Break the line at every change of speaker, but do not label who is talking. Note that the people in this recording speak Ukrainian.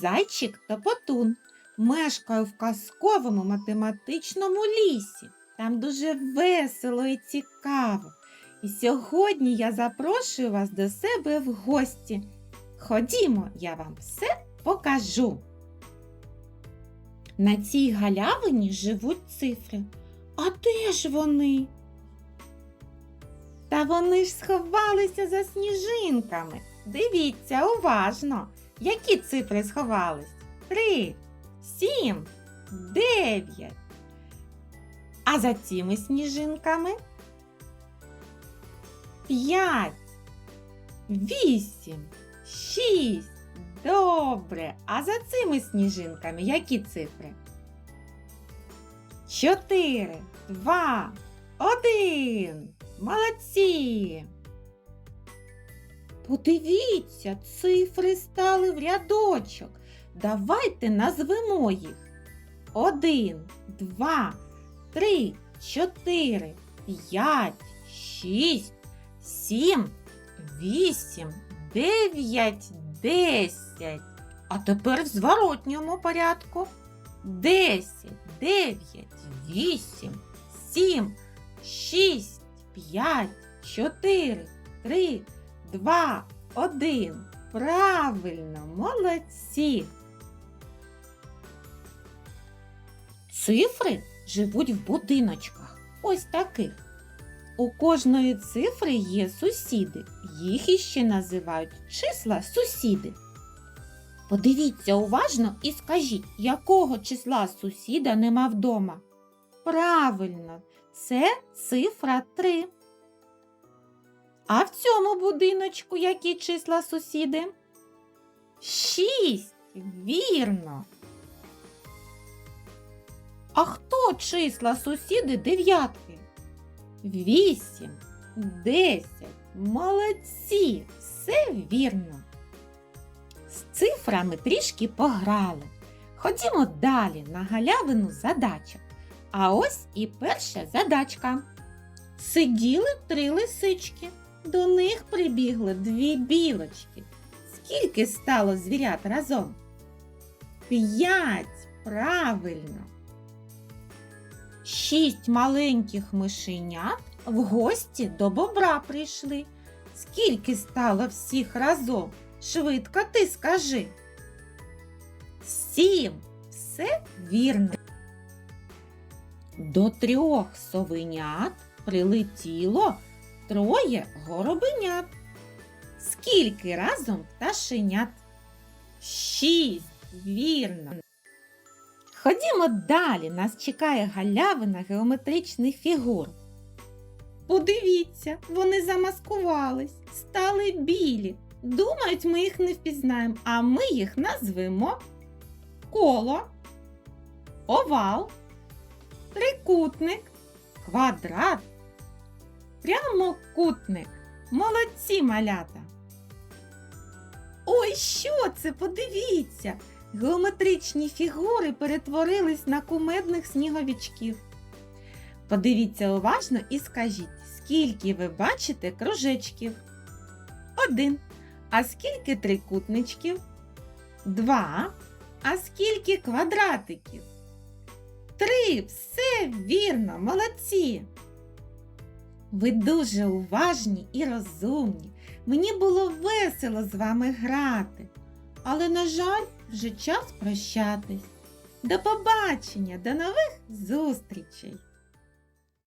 зайчик Топотун. Мешкаю в казковому математичному лісі. Там дуже весело і цікаво. І сьогодні я запрошую вас до себе в гості. Ходімо, я вам все покажу. На цій галявині живуть цифри. А де ж вони? Та вони ж сховалися за сніжинками. Дивіться уважно, які цифри сховались? Три, сім, дев'ять. А за цими сніжинками? П'ять, вісім, шість. Добре. А за цими сніжинками які цифри? Чотири, два, один. Молодці. Подивіться, цифри стали в рядочок. Давайте назвемо їх. Один, два, три, чотири, п'ять, шість, сім, вісім, дев'ять, десять. А тепер в зворотньому порядку. Десять, дев'ять, вісім, сім, шість, п'ять, чотири, три, два, один. Правильно, молодці. Цифри живуть в будиночках. Ось таких. У кожної цифри є сусіди. Їх іще називають числа сусіди. Подивіться уважно і скажіть, якого числа сусіда нема вдома. Правильно, це цифра 3. А в цьому будиночку які числа сусіди? Шість. Вірно. А хто числа сусіди дев'ятки? Вісім, десять. Молодці. Все вірно. З цифрами трішки пограли. Ходімо далі на галявину задачок. А ось і перша задачка. Сиділи три лисички. До них прибігли дві білочки. Скільки стало звірят разом? П'ять. Правильно. Шість маленьких мишенят в гості до бобра прийшли. Скільки стало всіх разом? Швидко ти скажи. Сім. Все вірно. До трьох совенят прилетіло троє горобенят. Скільки разом пташенят? Шість. Вірно. Ходімо далі. Нас чекає галявина геометричних фігур. Подивіться, вони замаскувались, стали білі. Думають, ми їх не впізнаємо, а ми їх назвемо коло, овал, трикутник, квадрат, прямокутник. Молодці малята. Ой, що це? Подивіться! Геометричні фігури перетворились на кумедних сніговичків. Подивіться уважно і скажіть, скільки ви бачите кружечків? Один. А скільки трикутничків? Два. А скільки квадратиків? Три. Все вірно, молодці. Ви дуже уважні і розумні. Мені було весело з вами грати. Але, на жаль, вже час прощатись. До побачення, до нових зустрічей!